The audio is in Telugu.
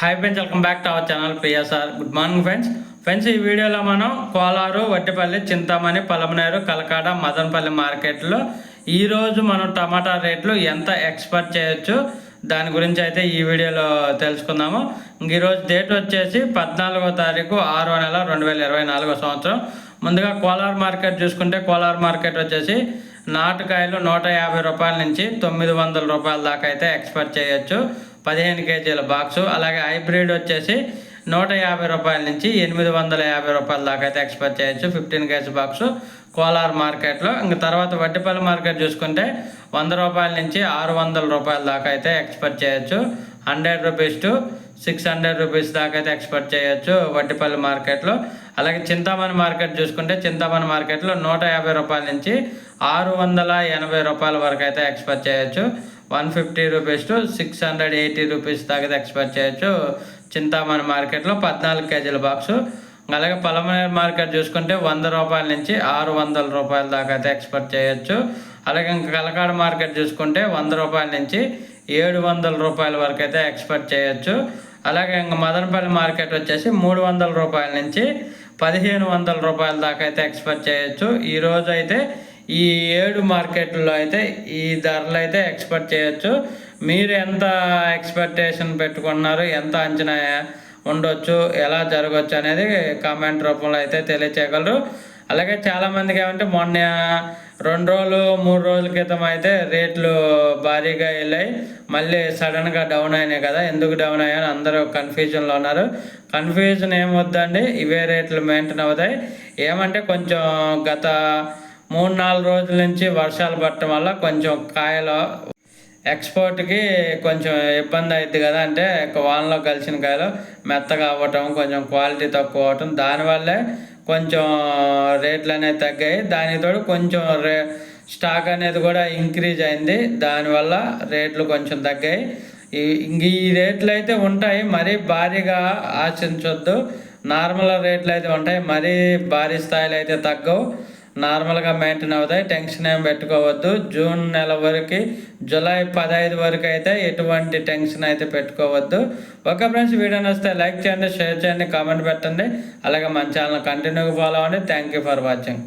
Hi friends welcome back to our channel PSR good morning friends friends ఈ వీడియోలో మనం కోలారు వడ్డిపల్లి చింతామణి పలమనేరు కలకాడ మదనపల్లి మార్కెట్లో ఈరోజు మనం టమాటా రేట్లు ఎంత ఎక్స్పర్ట్ చేయొచ్చు? దాని గురించి అయితే ఈ వీడియోలో తెలుసుకుందాము. ఈరోజు డేట్ వచ్చేసి పద్నాలుగో తారీఖు ఆరో నెల రెండు వేల ఇరవై నాలుగో సంవత్సరం. ముందుగా కోలార్ మార్కెట్ చూసుకుంటే కోలార్ మార్కెట్ వచ్చేసి నాటుకాయలు నూట యాభై రూపాయల నుంచి తొమ్మిది వందల రూపాయల దాకా అయితే ఎక్స్పర్ట్ చేయొచ్చు. పదిహేను కేజీల బాక్సు అలాగే హైబ్రిడ్ వచ్చేసి నూట యాభై రూపాయల నుంచి ఎనిమిది వందల యాభై రూపాయల దాకా అయితే ఎక్స్పెక్ట్ చేయొచ్చు. ఫిఫ్టీన్ కేజీ బాక్సు కోలార్ మార్కెట్లో. ఇంక తర్వాత వడ్డిపల్లి మార్కెట్ చూసుకుంటే వంద రూపాయల నుంచి ఆరు వందల రూపాయల దాకా అయితే ఎక్స్పెక్ట్ చేయొచ్చు. Hundred rupees to six hundred rupees దాకా అయితే ఎక్స్పెక్ట్ చేయొచ్చు వడ్డిపల్లి మార్కెట్లో. అలాగే చింతామణి మార్కెట్ చూసుకుంటే చింతామణి మార్కెట్లో నూట యాభై రూపాయల నుంచి ఆరు వందల ఎనభై రూపాయల వరకు అయితే ఎక్స్పెక్ట్ చేయొచ్చు. One fifty rupees to six hundred eighty rupees దాకా అయితే ఎక్స్పెక్ట్ చేయొచ్చు. చింతామణి మార్కెట్లో పద్నాలుగు కేజీల బాక్సు. అలాగే పలమనేరు మార్కెట్ చూసుకుంటే వంద రూపాయల నుంచి ఆరు వందల రూపాయల దాకా అయితే ఎక్స్పెక్ట్ చేయొచ్చు. అలాగే ఇంకా కలకాడ మార్కెట్ చూసుకుంటే వంద రూపాయల నుంచి ఏడు వందల రూపాయల వరకు అయితే ఎక్స్పెక్ట్ చేయొచ్చు. అలాగే ఇంకా మదనపల్లి మార్కెట్ వచ్చేసి మూడు వందల రూపాయల నుంచి పదిహేను వందల రూపాయల దాకా అయితే ఎక్స్పెక్ట్ చేయొచ్చు. ఈరోజు అయితే ఈ ఏడు మార్కెట్లో అయితే ఈ ధరలు అయితే ఎక్స్పెక్ట్ చేయొచ్చు. మీరు ఎంత ఎక్స్పెక్టేషన్ పెట్టుకున్నారు ఎంత అంచనా ఉండొచ్చు ఎలా జరగవచ్చు అనేది కామెంట్ రూపంలో అయితే తెలియచేయగలరు. అలాగే చాలామందికి ఏమంటే మొన్న రెండు రోజులు మూడు రోజుల క్రితం అయితే రేట్లు భారీగా వెళ్ళాయి. మళ్ళీ సడన్గా డౌన్ అయినాయి కదా ఎందుకు డౌన్ అయ్యాయని అందరూ కన్ఫ్యూజన్లో ఉన్నారు. కన్ఫ్యూజన్ ఏమొద్దండి? ఇవే రేట్లు మెయింటైన్ అవుతాయి. ఏమంటే కొంచెం గత మూడు నాలుగు రోజుల నుంచి వర్షాలు పడటం వల్ల కొంచెం కాయలు ఎక్స్పోర్ట్కి కొంచెం ఇబ్బంది అవుద్ది కదా. అంటే వానలో కలిసిన కాయలు మెత్తగా అవ్వటం కొంచెం క్వాలిటీ తక్కువ అవ్వటం దానివల్లే కొంచెం రేట్లు అనేవి తగ్గాయి. దానికి తోడు కొంచెం రే స్టాక్ అనేది కూడా ఇంక్రీజ్ అయింది. దానివల్ల రేట్లు కొంచెం తగ్గాయి. ఈ ఇంక ఈ రేట్లు అయితే ఉంటాయి మరీ భారీగా ఆశించొద్దు. నార్మల్ రేట్లు అయితే ఉంటాయి మరీ భారీ స్థాయిలో అయితే తగ్గవు. నార్మల్గా మెయింటైన్ అవుతాయి. టెన్షన్ ఏం పెట్టుకోవద్దు. జూన్ నెల వరకు జూలై పదహైదు వరకు అయితే ఎటువంటి టెన్షన్ అయితే పెట్టుకోవద్దు. ఓకే ఫ్రెండ్స్ వీడియో నచ్చితే లైక్ చేయండి షేర్ చేయండి కామెంట్ పెట్టండి. అలాగే మన ఛానల్ కంటిన్యూగా ఫాలో అవ్వండి. Thank you for watching.